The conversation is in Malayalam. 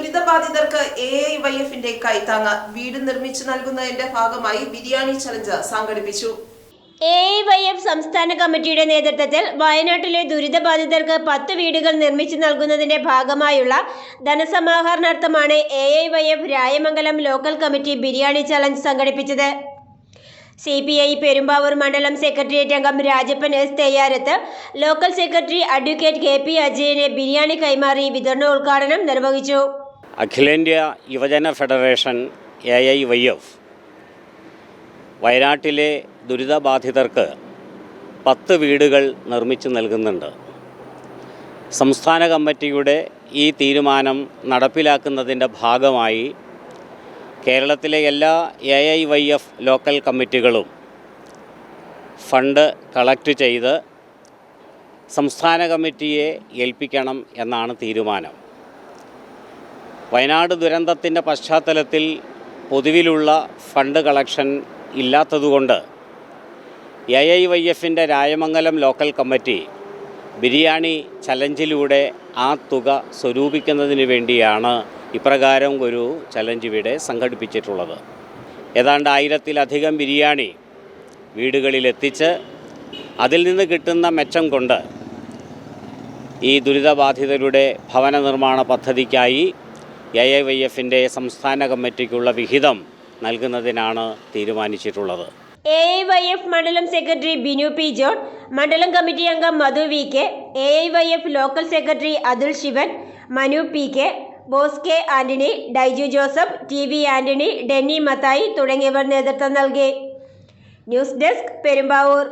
ദുരിതബാധിതർക്ക് എ ഐ വൈ എഫിന്റെ കൈത്താങ്ങ് വീട് നിർമ്മിച്ചു നൽകുന്നതിന്റെ ഭാഗമായി ബിരിയാണി ചലഞ്ച് സംഘടിപ്പിച്ചു. എ ഐ വൈ എഫ് സംസ്ഥാന കമ്മിറ്റിയുടെ നേതൃത്വത്തിൽ വയനാട്ടിലെ ദുരിതബാധിതർക്ക് പത്ത് വീടുകൾ നിർമ്മിച്ചു നൽകുന്നതിന്റെ ഭാഗമായുള്ള ധനസമാഹരണാർത്ഥമാണ് A I Y F Rayamangalam local committee biryani challenge സംഘടിപ്പിച്ചത്. സി പി ഐ പെരുമ്പാവൂർ മണ്ഡലം സെക്രട്ടേറിയറ്റ് അംഗം Rajappan S Thayyarath local secretary advocate K P അജയനെ biryani കൈമാറി വിതരണോദ്ഘാടനം നിർവഹിച്ചു. അഖിലേന്ത്യാ യുവജന federation A I Y F വയനാട്ടിലെ ദുരിതബാധിതർക്ക് പത്ത് വീടുകൾ നിർമ്മിച്ചു നൽകുന്നുണ്ട്. സംസ്ഥാന കമ്മിറ്റിയുടെ ഈ തീരുമാനം നടപ്പിലാക്കുന്നതിന്റെ ഭാഗമായി കേരളത്തിലെ എല്ലാ A I Y F local കമ്മിറ്റികളും fund collect ചെയ്ത് സംസ്ഥാന കമ്മിറ്റിയെ ഏൽപ്പിക്കണം എന്നാണ് തീരുമാനം. വയനാട് ദുരന്തത്തിന്റെ പശ്ചാത്തലത്തിൽ പൊതുവിലുള്ള ഫണ്ട് കളക്ഷൻ ഇല്ലാത്തതുകൊണ്ട് എ ഐ വൈ എഫിന്റെ രായമംഗലം ലോക്കൽ കമ്മിറ്റി ബിരിയാണി ചലഞ്ചിലൂടെ ആ തുക സ്വരൂപിക്കുന്നതിന് വേണ്ടിയാണ് ഇപ്രകാരം ഒരു ചലഞ്ച് ഇവിടെ സംഘടിപ്പിച്ചിട്ടുള്ളത്. ഏതാണ്ട് ആയിരത്തിലധികം ബിരിയാണി വീടുകളിലെത്തിച്ച് അതിൽ നിന്ന് കിട്ടുന്ന മെച്ചം കൊണ്ട് ഈ ദുരിതബാധിതരുടെ ഭവന നിർമ്മാണ പദ്ധതിക്കായി എ ഐ വൈ എഫിന്റെ സംസ്ഥാന കമ്മിറ്റിക്കുള്ള വിഹിതം നൽകുന്നതിനാണ് തീരുമാനിച്ചിട്ടുള്ളത്. എ ഐ വൈ എഫ് മണ്ഡലം സെക്രട്ടറി ബിനു പി ജോൺ മണ്ഡലം കമ്മിറ്റി അംഗം Madhu V K A I Y F local secretary Athul Sivan Manu P K Bose K Antony Daiju Joseph T V Antony Denny Mathai തുടങ്ങിയവർ നേതൃത്വം നൽകി. News desk Perumbavoor.